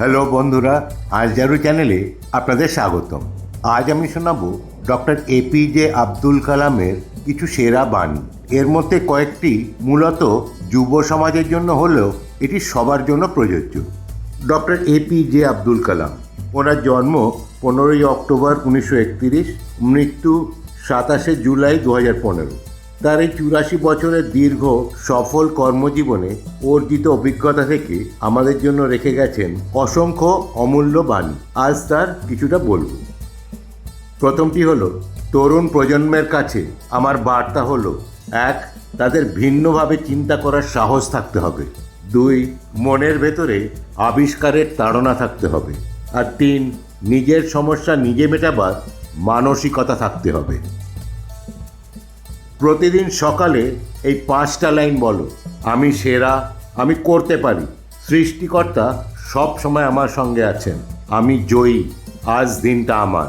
Hello বন্ধুরা, আজ জারু চ্যানেলে আপনাদের স্বাগতম। আজ আমি শোনাবো ডক্টর এপিজে আব্দুল কালামের কিছু সেরা বাণী। এর মধ্যে কয়েকটি মূলত যুব সমাজের জন্য হলেও এটি সবার জন্য প্রযোজ্য। ডক্টর এপিজে আব্দুল কালাম, ওনার জন্ম পনেরোই অক্টোবর উনিশশো মৃত্যু সাতাশে জুলাই দু হাজার পনেরো। তার এই চুরাশি বছরের দীর্ঘ, সফল কর্মজীবনে অর্জিত অভিজ্ঞতা থেকে আমাদের জন্য রেখে গেছেন অসংখ্য অমূল্য বাণী। আজ তার কিছুটা বলব। প্রথমটি হলো, তরুণ প্রজন্মের কাছে আমার বার্তা হলো, এক, তাদের ভিন্নভাবে চিন্তা করার সাহস থাকতে হবে। দুই, মনের ভেতরে আবিষ্কারের তাড়না থাকতে হবে। আর তিন, নিজের সমস্যা নিজে মেটাবার মানসিকতা থাকতে হবে। প্রতিদিন সকালে এই পাঁচটা লাইন বলো। আমি সেরা, আমি করতে পারি। সৃষ্টিকর্তা সব সময় আমার সঙ্গে আছেন। আমি জয়ী, আজ দিনটা আমার।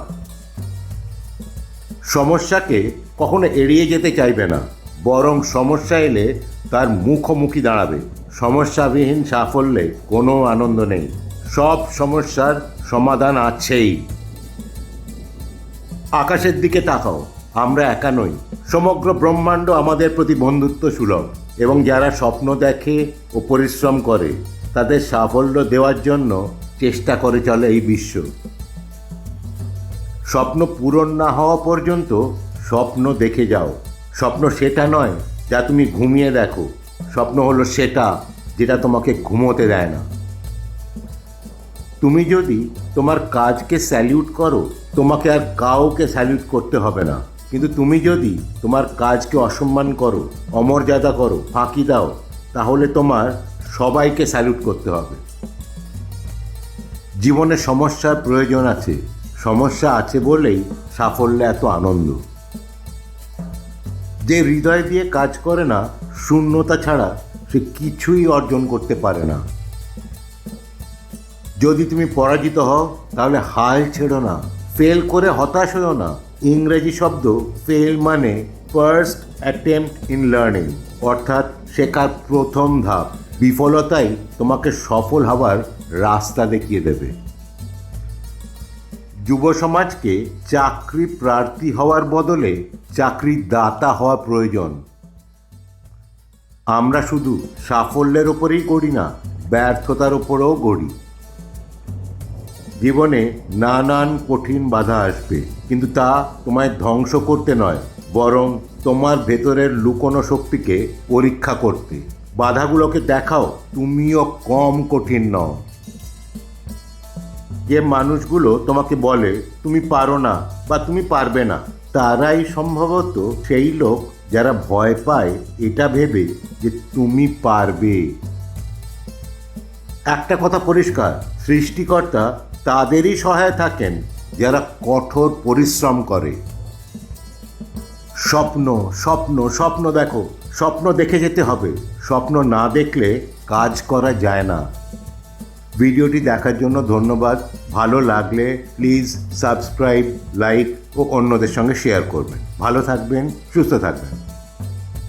সমস্যাকে কখনো এড়িয়ে যেতে চাইবে না, বরং সমস্যা এলে তার মুখোমুখি দাঁড়াবে। সমস্যাবিহীন সাফল্যে কোনো আনন্দ নেই। সব সমস্যার সমাধান আছেই। আকাশের দিকে তাকাও। আমরা একা নই। সমগ্র ব্রহ্মাণ্ড আমাদের প্রতি বন্ধুত্ব সুলভ এবং যারা স্বপ্ন দেখে ও পরিশ্রম করে, তাদের সাফল্য দেওয়ার জন্য চেষ্টা করে চলে এই বিশ্ব। স্বপ্ন পূরণ না হওয়া পর্যন্ত স্বপ্ন দেখে যাও। স্বপ্ন সেটা নয় যা তুমি ঘুমিয়ে দেখো। স্বপ্ন হলো সেটা যেটা তোমাকে ঘুমোতে দেয় না। তুমি যদি তোমার কাজকে স্যালিউট করো, তোমাকে আর কাউকে স্যালিউট করতে হবে না। কিন্তু তুমি যদি তোমার কাজকে অসম্মান করো, অমর্যাদা করো, ফাঁকি দাও, তাহলে তোমার সবাইকে স্যালুট করতে হবে। জীবনে সমস্যার প্রয়োজন আছে। সমস্যা আছে বলেই সাফল্যে এত আনন্দ। যে হৃদয় দিয়ে কাজ করে না, শূন্যতা ছাড়া সে কিছুই অর্জন করতে পারে না। যদি তুমি পরাজিত হও, তাহলে হাল ছেড়ো না ফেল করে হতাশ হও না। ইংরেজি শব্দ ফেল মানে ফার্স্ট অ্যাটেম্পট ইন লার্নিং অর্থাৎ শেখার প্রথম ধাপ, বিফলতাই তোমাকে সফল হওয়ার রাস্তা দেখিয়ে দেবে। যুব সমাজকে চাকরি প্রার্থী হওয়ার বদলে চাকরির দাতা হওয়া প্রয়োজন। আমরা শুধু সাফল্যের ওপরেই গড়ি না, ব্যর্থতার ওপরেও গড়ি। জীবনে নানান কঠিন বাধা আসবে। কিন্তু তা তোমায় ধ্বংস করতে নয়, বরং তোমার ভেতরের লুকোনো শক্তিকে পরীক্ষা করতে। বাধাগুলোকে দেখাও, তুমিও কম কঠিন নও। যে মানুষগুলো তোমাকে বলে, তুমি পারো না বা তুমি পারবে না, তারাই সম্ভবত সেই লোক যারা ভয় পায় এটা ভেবে যে তুমি পারবে। একটা কথা পরিষ্কার, সৃষ্টিকর্তা তাদেরই সহায় থাকেন যারা কঠোর পরিশ্রম করে। স্বপ্ন স্বপ্ন স্বপ্ন দেখো, স্বপ্ন দেখে যেতে হবে। স্বপ্ন না দেখলে কাজ করা যায় না। ভিডিওটি দেখার জন্য ধন্যবাদ। ভালো লাগলে প্লিজ সাবস্ক্রাইব, লাইক ও অন্যদের সঙ্গে শেয়ার করবেন। ভালো থাকবেন, সুস্থ থাকবেন।